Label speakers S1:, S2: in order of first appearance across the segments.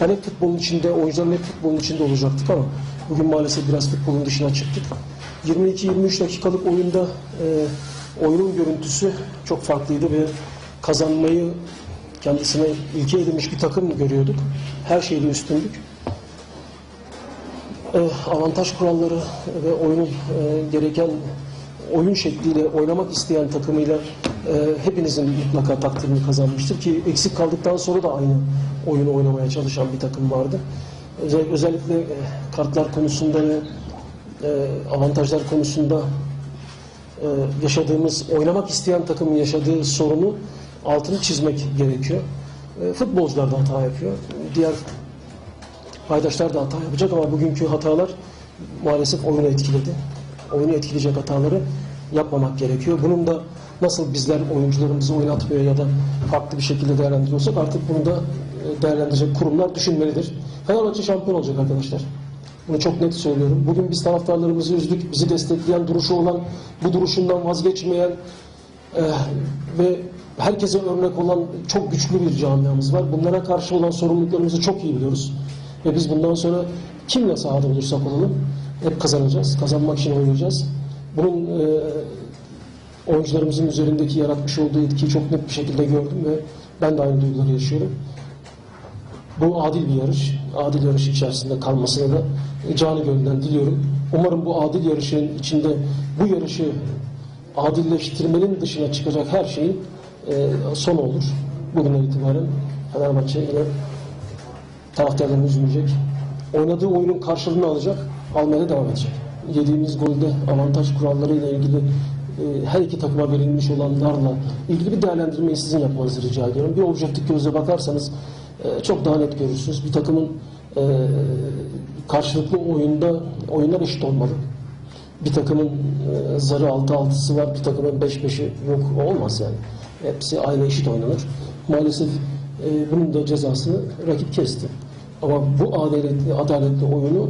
S1: Ben hep futbolun içinde, oyuncuların hep futbolun içinde olacaktık ama bugün maalesef biraz futbolun dışına çıktık. 22-23 dakikalık oyunda e, oyunun görüntüsü çok farklıydı ve kazanmayı kendisine ilke edinmiş bir takım görüyorduk. Her şeyde üstündük. E, avantaj kuralları ve oyunun e, gereken oyun şekliyle oynamak isteyen takımıyla e, hepinizin mutlaka takdirini kazanmıştır ki eksik kaldıktan sonra da aynı oyunu oynamaya çalışan bir takım vardı. Özel- özellikle e, kartlar konusunda ve e, avantajlar konusunda e, yaşadığımız, oynamak isteyen takımın yaşadığı sorunu altını çizmek gerekiyor. E, futbolcular da hata yapıyor. Diğer paydaşlar da hata yapacak ama bugünkü hatalar maalesef oyunu etkiledi. Oyunu etkileyecek hataları yapmamak gerekiyor. Bunun da nasıl bizler oyuncularımızı oynatmıyor ya da farklı bir şekilde değerlendiriyorsak artık bunu da e, değerlendirecek kurumlar düşünmelidir. Fenerbahçe şampiyon olacak arkadaşlar. Bunu çok net söylüyorum. Bugün biz taraftarlarımızı üzdük. Bizi destekleyen duruşu olan, bu duruşundan vazgeçmeyen e, ve herkese örnek olan çok güçlü bir camiamız var. Bunlara karşı olan sorumluluklarımızı çok iyi biliyoruz. Ve biz bundan sonra kimle sahada olursak olalım hep kazanacağız. Kazanmak için oynayacağız. Bunun e, oyuncularımızın üzerindeki yaratmış olduğu etkiyi çok net bir şekilde gördüm ve ben de aynı duyguları yaşıyorum. Bu adil bir yarış. Adil yarış içerisinde kalmasını da canı gönülden diliyorum. Umarım bu adil yarışın içinde bu yarışı adilleştirmenin dışına çıkacak her şeyin e, sonu olur. Bugünden itibaren Fenerbahçe yine taraftarlarını üzmeyecek. Oynadığı oyunun karşılığını alacak, almaya devam edecek. Yediğimiz golde avantaj kurallarıyla ilgili e, her iki takıma verilmiş olanlarla ilgili bir değerlendirmeyi sizin yapmanızı rica ediyorum. Bir objektif gözle bakarsanız e, çok daha net görürsünüz. Bir takımın e, karşılıklı oyunda oyunlar eşit olmalı. Bir takımın zarı altı altısı var, bir takımın beş beşi yok. Olmaz yani. Hepsi aynı eşit oynanır. Maalesef bunun da cezasını rakip kesti. Ama bu adaletli, adaletli oyunu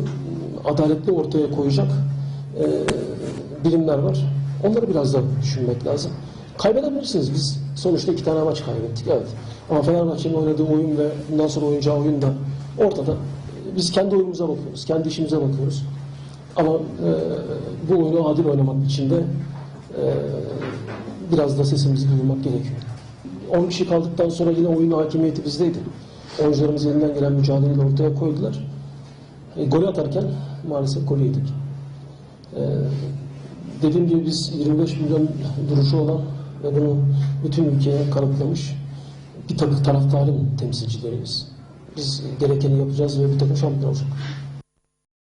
S1: adaletli ortaya koyacak e, birimler var. Onları biraz da düşünmek lazım. Kaybedebilirsiniz. Biz sonuçta iki tane maç kaybettik. Evet. Ama Fenerbahçe'nin oynadığı oyun ve bundan sonra oynayacağı oyun da ortada. Biz kendi oyunumuza bakıyoruz. Kendi işimize bakıyoruz. Ama e, bu oyunu adil oynamak için de e, biraz da sesimizi duyurmak gerekiyor. 10 kişi kaldıktan sonra yine oyun hakimiyeti bizdeydi. Oyuncularımız elinden gelen mücadeleyi ortaya koydular. E, golü atarken maalesef golü yedik. E, dediğim gibi biz 25 milyon duruşu olan ve bunu bütün ülkeye kanıtlamış bir takım taraftarın temsilcileriyiz. Biz gerekeni yapacağız ve bir takım şampiyon olacak.